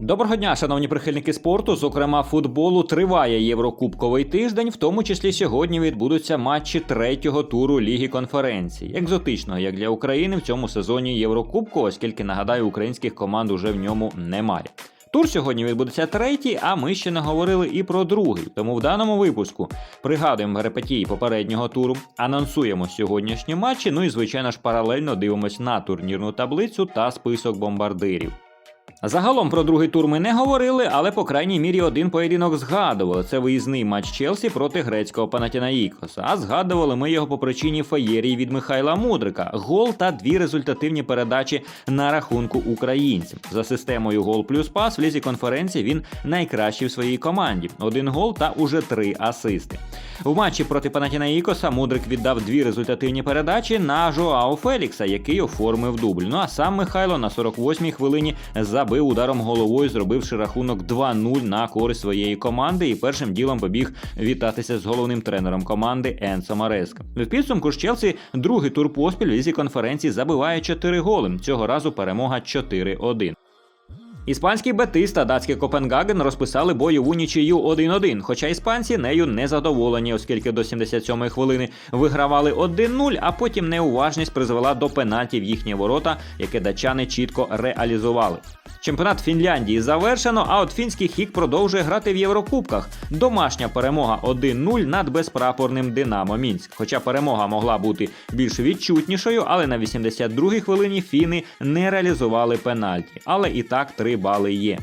Доброго дня, шановні прихильники спорту. Зокрема, футболу триває Єврокубковий тиждень. В тому числі сьогодні відбудуться матчі третього туру Ліги конференцій. Екзотичного як для України в цьому сезоні Єврокубку, оскільки нагадаю, українських команд уже в ньому немає. Тур сьогодні відбудеться третій, а ми ще не говорили і про другий. Тому в даному випуску пригадуємо перипетії попереднього туру, анонсуємо сьогоднішні матчі. Ну і звичайно ж паралельно дивимось на турнірну таблицю та список бомбардирів. Загалом про другий тур ми не говорили, але по крайній мірі один поєдинок згадували. Це виїзний матч Челсі проти грецького Панатінаїкоса. А згадували ми його по причині феєрії від Михайла Мудрика, гол та дві результативні передачі на рахунку українців. За системою гол плюс пас в лізі конференції він найкращий в своїй команді. Один гол та уже три асисти. В матчі проти Панатінаїкоса Мудрик віддав дві результативні передачі на Жоао Фелікса, який оформив дубль. Ну а сам Михайло на 48-й хвилині забив ударом головою, зробивши рахунок 2-0 на користь своєї команди, і першим ділом побіг вітатися з головним тренером команди Енсо Мареско. В підсумку ж другий тур поспіль в лізі конференції забиває 4 голи. Цього разу перемога 4-1. Іспанський Бетис та датський Копенгаген розписали бойову нічию 1-1, хоча іспанці нею не задоволені, оскільки до 77-ї хвилини вигравали 1-0, а потім неуважність призвела до пенальті в їхні ворота, яке датчани чітко реалізували. Чемпіонат Фінляндії завершено, а от фінський хік продовжує грати в Єврокубках. Домашня перемога 1-0 над безпрапорним Динамо Мінськ. Хоча перемога могла бути більш відчутнішою, але на 82-й хвилині фіни не реалізували пенальті. Але і так 3 бали є.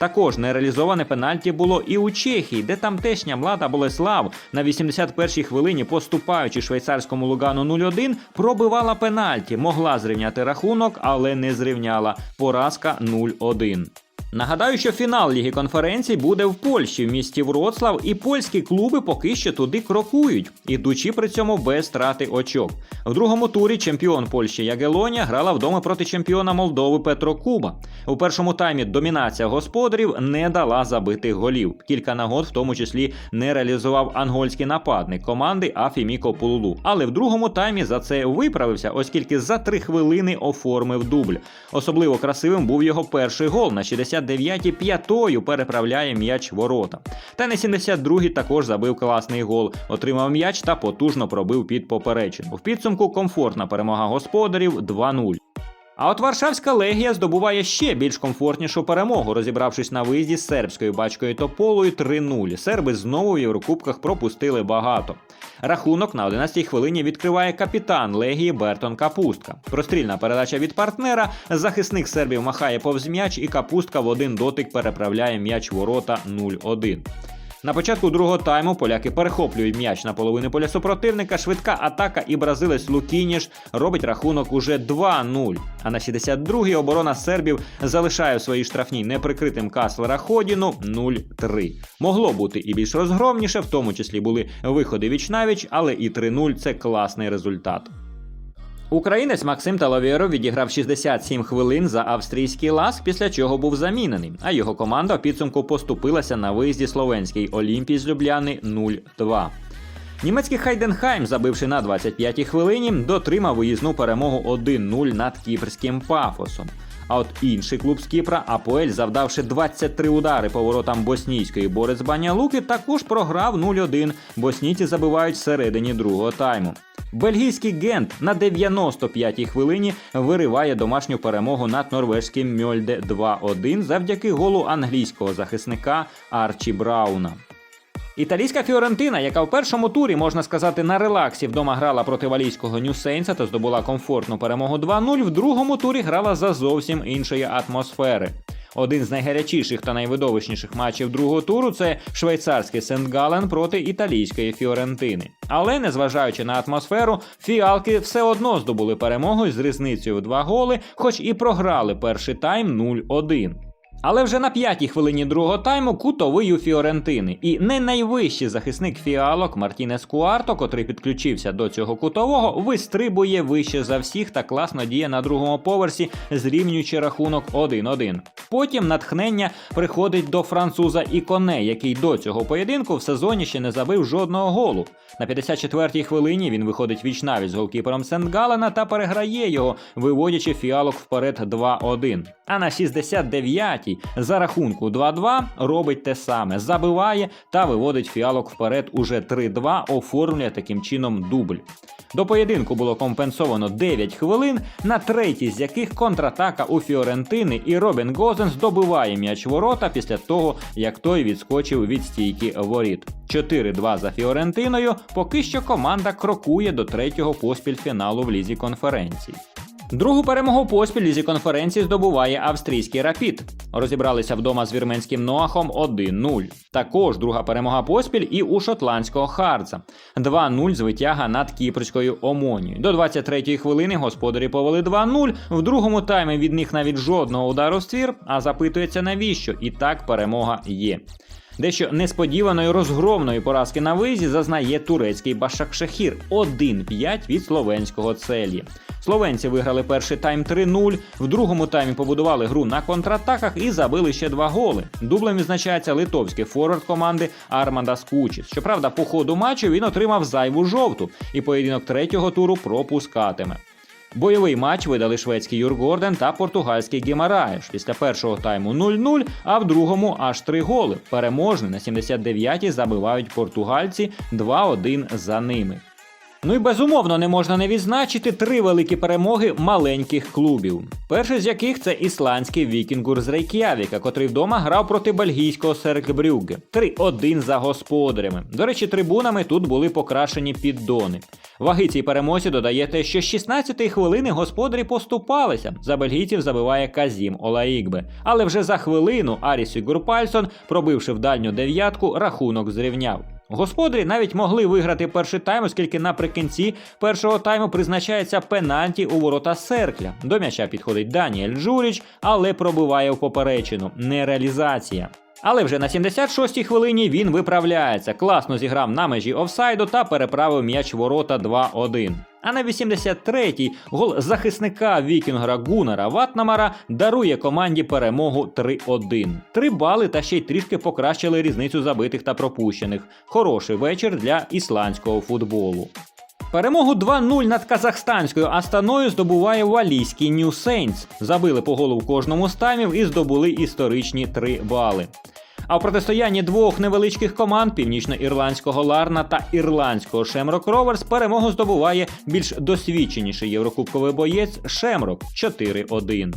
Також нереалізоване пенальті було і у Чехії, де тамтешня млада Болеслав на 81-й хвилині, поступаючи швейцарському Лугану 0-1, пробивала пенальті, могла зрівняти рахунок, але не зрівняла. Поразка 0-1. Нагадаю, що фінал Ліги конференцій буде в Польщі в місті Вроцлав, і польські клуби поки що туди крокують, ідучи при цьому без страти очок. В другому турі чемпіон Польщі Ягелоня грала вдома проти чемпіона Молдови Петро Куба. У першому таймі домінація господарів не дала забитих голів. Кілька нагод, в тому числі, не реалізував ангольський нападник команди Афіміко Пулулу. Але в другому таймі за це виправився, оскільки за три хвилини оформив дубль. Особливо красивим був його перший гол на 69-й п'ятою переправляє м'яч ворота. Та на 72-й також забив класний гол, отримав м'яч та потужно пробив під поперечину. В підсумку комфортна перемога господарів 2-0. А от Варшавська легія здобуває ще більш комфортнішу перемогу, розібравшись на виїзді з сербською бачкою Тополою 3-0. Серби знову в Єврокубках пропустили багато. Рахунок на 11-й хвилині відкриває капітан легії Бертон Капустка. Прострільна передача від партнера. Захисник сербів махає повз м'яч, і капустка в один дотик переправляє м'яч ворота 0-1. На початку другого тайму поляки перехоплюють м'яч на половину поля супротивника. Швидка атака і бразилець Лукініш робить рахунок уже 2-0. А на 62-й оборона сербів залишає в своїй штрафній неприкритим Каслера Ходіну 0-3. Могло бути і більш розгромніше, в тому числі були виходи віч-навіч, але і 3-0 це класний результат. Українець Максим Таловєров відіграв 67 хвилин за австрійський ласк, після чого був замінений. А його команда в підсумку поступилася на виїзді словенській Олімпії з Любляни 0-2. Німецький Хайденхайм, забивши на 25-й хвилині, дотримав виїзну перемогу 1-0 над кіпрським пафосом. А от інший клуб з Кіпра, Апоель, завдавши 23 удари по воротам боснійської Борець Баня Луки, також програв 0-1. Боснійці забивають всередині другого тайму. Бельгійський Гент на 95-й хвилині вириває домашню перемогу над норвежським Мьольде 2-1 завдяки голу англійського захисника Арчі Брауна. Італійська Фіорентина, яка в першому турі, можна сказати, на релаксі вдома грала проти валійського Ньюсейнса та здобула комфортну перемогу 2-0, в другому турі грала за зовсім іншої атмосфери. Один з найгарячіших та найвидовищніших матчів другого туру це швейцарський Сент-Гален проти італійської Фіорентини. Але, незважаючи на атмосферу, фіалки все одно здобули перемогу з різницею в два голи, хоч і програли перший тайм 0-1. Але вже на п'ятій хвилині другого тайму кутовий у Фіорентини. І не найвищий захисник фіалок Мартінес Куарто, котрий підключився до цього кутового, вистрибує вище за всіх та класно діє на другому поверсі, зрівнюючи рахунок 1-1. Потім натхнення приходить до француза Іконе, який до цього поєдинку в сезоні ще не забив жодного голу. На 54-й хвилині він виходить віч-навіть з голкіпером Сент-Галена та переграє його, виводячи фіалок вперед 2-1. А на 69-й який за рахунку 2-2 робить те саме, забиває та виводить фіалок вперед уже 3-2, оформлює таким чином дубль. До поєдинку було компенсовано 9 хвилин, на третій з яких контратака у Фіорентини і Робін Гозенс добиває м'яч ворота після того, як той відскочив від стійки воріт. 4-2 за Фіорентиною. Поки що команда крокує до третього поспіль фіналу в лізі конференцій. Другу перемогу поспіль лізі конференції здобуває австрійський рапід. Розібралися вдома з вірменським Ноахом 1-0. Також друга перемога поспіль і у шотландського Харца. 2-0 з витяга над кіпрською Омонією. До 23-ї хвилини господарі повели 2-0. В другому таймі від них навіть жодного удару в ствір, а запитується навіщо. І так перемога є. Дещо несподіваної розгромної поразки на виїзді зазнає турецький Башакшехір 1-5 від словенського Цельї. Словенці виграли перший тайм 3-0, в другому таймі побудували гру на контратаках і забили ще два голи. Дублем відзначається литовський форвард команди Армандас Кучіс. Щоправда, по ходу матчу він отримав зайву жовту і поєдинок третього туру пропускатиме. Бойовий матч видали шведський Юргорден та португальський Гімараєш. Після першого тайму 0-0, а в другому аж три голи. Переможний на 79-й забивають португальці 2-1 за ними. Ну і безумовно не можна не відзначити три великі перемоги маленьких клубів. Перший з яких це ісландський вікінгур з Рейк'явіка, котрий вдома грав проти бельгійського Серкбрюгге. 3-1 за господарями. До речі, трибунами тут були покрашені піддони. Ваги цій перемозі додає те, що з 16-ї хвилини господарі поступалися. За бельгійців забиває Казім Олаїкбе. Але вже за хвилину Аріс Гурпальсон, пробивши в дальню дев'ятку, рахунок зрівняв. Господарі навіть могли виграти перший тайм, оскільки наприкінці першого тайму призначається пенальті у ворота Серкля. До м'яча підходить Даніель Джуріч, але пробиває в поперечину. Нереалізація. Але вже на 76-й хвилині він виправляється. Класно зіграв на межі офсайду та переправив м'яч ворота 2-1. А на 83-й гол захисника Вікінгера Гунара Ватнамара дарує команді перемогу 3-1. Три бали та ще й трішки покращили різницю забитих та пропущених. Хороший вечір для ісландського футболу. Перемогу 2-0 над казахстанською Астаною здобуває валійський Нью Сейнтс. Забили по голу в кожному з і здобули історичні 3 бали. А в протистоянні двох невеличких команд північно-ірландського Ларна та ірландського Шемрок Роверс перемогу здобуває більш досвідченіший єврокубковий боєць Шемрок 4-1.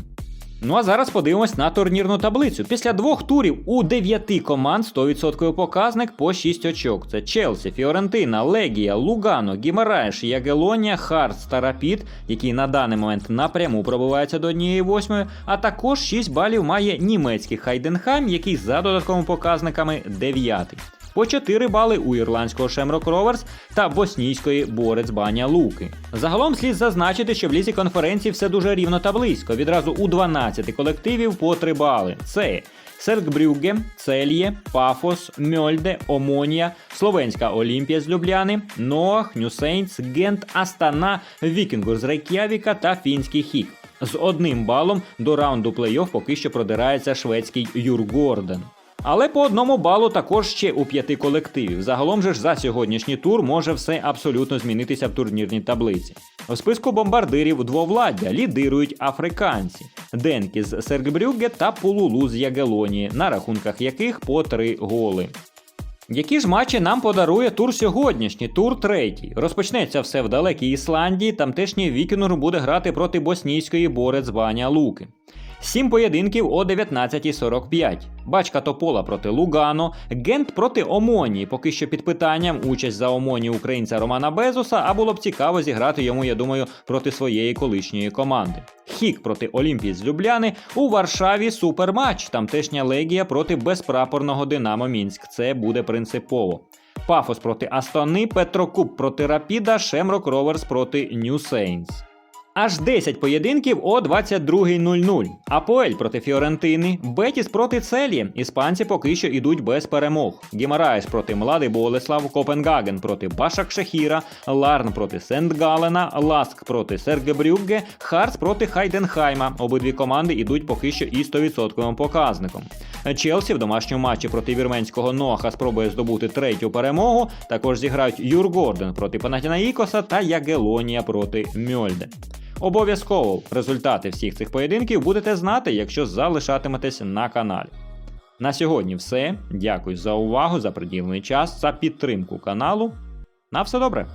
Ну а зараз подивимось на турнірну таблицю. Після двох турів у дев'яти команд 100% показник по 6 очок. Це Челсі, Фіорентина, Легія, Лугано, Гімараєш, Ягелонія, Хартс та Рапід, які на даний момент напряму пробиваються до однієї восьмої, а також 6 балів має німецький Хайденхайм, який за додатковими показниками дев'ятий. По 4 бали у ірландського Шемрок Роверс та боснійської Борець Баня Луки. Загалом слід зазначити, що в лізі конференції все дуже рівно та близько. Відразу у 12 колективів по 3 бали. Це Серкбрюгге, Цельє, Пафос, Мьольде, Омонія, Словенська Олімпія з Любляни, Ноах, Нюсейнц, Гент, Астана, Вікінгур з Рейк'явіка та фінський Хік. З одним балом до раунду плей-офф поки що продирається шведський Юргорден. Але по одному балу також ще у п'яти колективів. Загалом же ж за сьогоднішній тур може все абсолютно змінитися в турнірній таблиці. У списку бомбардирів двовладдя лідирують африканці Денкі з Сергбрюгге та Пулулу з Ягелонії, на рахунках яких по три голи. Які ж матчі нам подарує тур сьогоднішній, тур третій. Розпочнеться все в далекій Ісландії. Тамтешній вікінгур буде грати проти боснійської борець Баня Луки. Сім поєдинків о 19.45. Бачка Топола проти Лугано, Гент проти Омонії. Поки що під питанням участь за Омонію українця Романа Безуса, а було б цікаво зіграти йому, я думаю, проти своєї колишньої команди. Хік проти Олімпії з Любляни у Варшаві суперматч. Тамтешня легія проти безпрапорного Динамо Мінськ. Це буде принципово. Пафос проти Астони, Петрокуб проти Рапіда, Шемрок Роверс проти Нью Сейнс. Аж 10 поєдинків о 22.00. Апоель проти Фіорентини, Бетіс проти Целі. Іспанці поки що йдуть без перемог. Гімараєс проти Млади Болеслав, Копенгаген проти Башак Шехіра, Ларн проти Сент-Галена, Ласк проти Сергебрюгге, Харц проти Хайденхайма. Обидві команди йдуть поки що і 100% показником. Челсі в домашньому матчі проти вірменського Ноаха спробує здобути третю перемогу. Також зіграють Юргорден проти Панатінаїкоса та Ягелонія проти Мьольде. Обов'язково результати всіх цих поєдинків будете знати, якщо залишатиметесь на каналі. На сьогодні все. Дякую за увагу, за приділений час, за підтримку каналу. На все добре!